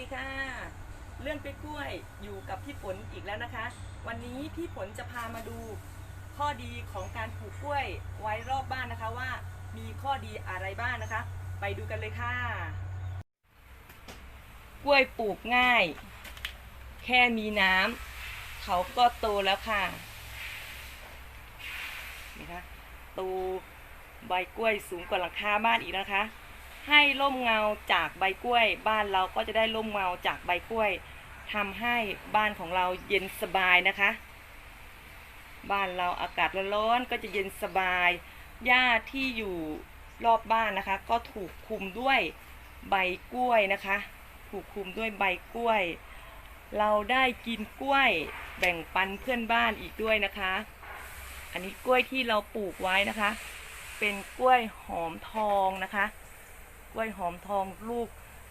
ดีค่ะ เรื่องกล้วยอยู่กับพี่ฝนอีกแล้วนะคะ วันนี้พี่ฝนจะพามาดูข้อดีของการปลูกกล้วยไว้รอบบ้านนะคะว่ามีข้อดีอะไรบ้างนะคะ ไปดูกันเลยค่ะ กล้วยปลูกง่าย แค่มีน้ำเขาก็โตแล้วค่ะนี่คะตูใบกล้วยสูงกว่าหลังคาบ้านอีกนะคะ ให้ร่มเงาจากใบกล้วย บ้านเราก็จะได้ร่มเงาจากใบกล้วยทำให้บ้านของเราเย็นสบายนะคะ บ้านเราอากาศร้อนๆก็จะเย็นสบายหญ้าที่อยู่รอบบ้านนะคะ ก็ถูกคุมด้วยใบกล้วยนะคะ ถูกคุมด้วยใบกล้วย เราได้กินกล้วยแบ่งปันเพื่อนบ้านอีกด้วยนะคะ อันนี้กล้วยที่เราปลูกไว้นะคะ เป็นกล้วยหอมทองนะคะ กล้วยหอมทองลูก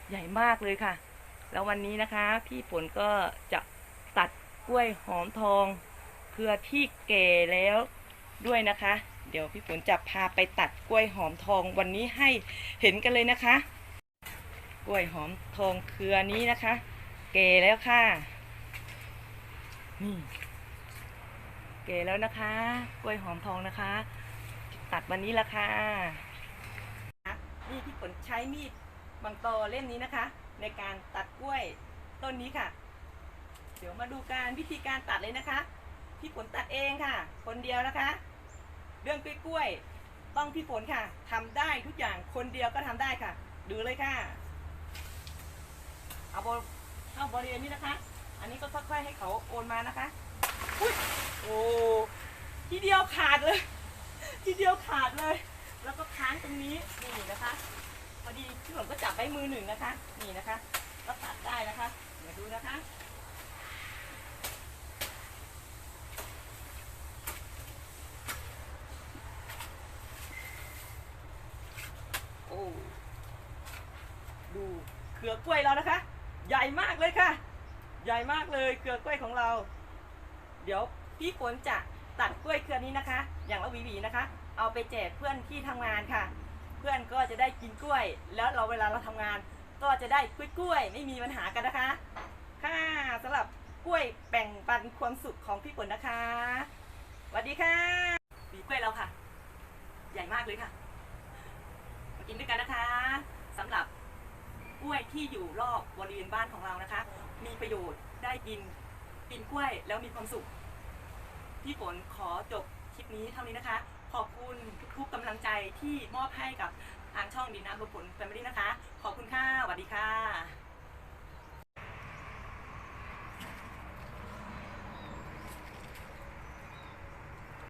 ใหญ่มากเลยค่ะ แล้ววันนี้นะคะ พี่ฝนก็จะตัดกล้วยหอมทองเครือที่แก่แล้วด้วยนะคะ เดี๋ยวพี่ฝนจะพาไปตัดกล้วยหอมทองวันนี้ให้เห็นกันเลยนะคะ กล้วยหอมทองเครือนี้นะคะ แก่แล้วค่ะนี่แก่แล้วนะคะ กล้วยหอมทองนะคะ ตัดวันนี้ละค่ะ นี่พี่ฝนใช้มีดบางตอเล่มนี้นะคะ ในการตัดกล้วยต้นนี้ค่ะ เดี๋ยวมาดูการวิธีการตัดเลยนะคะ พี่ฝนตัดเองค่ะ คนเดียวนะคะ เรื่องกล้วยต้องพี่ฝนค่ะทำได้ทุกอย่างคนเดียวก็ทำได้ค่ะ ดูเลยค่ะ เอาบเข้าบริเวณนี้นะคะ อันนี้ก็ค่อยๆให้เขาโอนมานะคะอุ้ยโอ้ทีเดียวขาดเลย ทีเดียวขาดเลย แล้วก็ค้างตรงนี้นี่นะคะ พอดีพี่ผมก็จับไว้มือหนึ่งนะคะ นี่นะคะ ก็ตัดได้นะคะ เดี๋ยวดูนะคะโอ้ดูเครือกล้วยเรานะคะ ใหญ่มากเลยค่ะ ใหญ่มากเลยเครือกล้วยของเรา เดี๋ยวพี่ฝนจะตัดกล้วยเครือนี้นะคะ อย่างละหวีๆนะคะ เอาไปแจกเพื่อนที่ทำงานค่ะ ล้วย แล้วเราเวลาเราทำงาน ก็จะได้กล้วยกล้วยไม่มีปัญหากันนะคะ ค่ะสำหรับกล้วยแบ่งปันความสุขของพี่ฝนนะคะสวัสดีค่ะหวีกล้วยเราค่ะ ใหญ่มากเลยค่ะ มากินด้วยกันนะคะสำหรับกล้วยที่อยู่รอบบริเวณบ้านของเรานะคะ มีประโยชน์ได้กินกินกล้วยแล้วมีความสุข พี่ฝนขอจบคลิปนี้เท่านี้นะคะ ขอบคุณทุกๆกำลังใจที่มอบให้กับทางช่องดิน้ำรวมผลแฟมิลี่นะคะ ขอบคุณค่ะสวัสดีค่ะ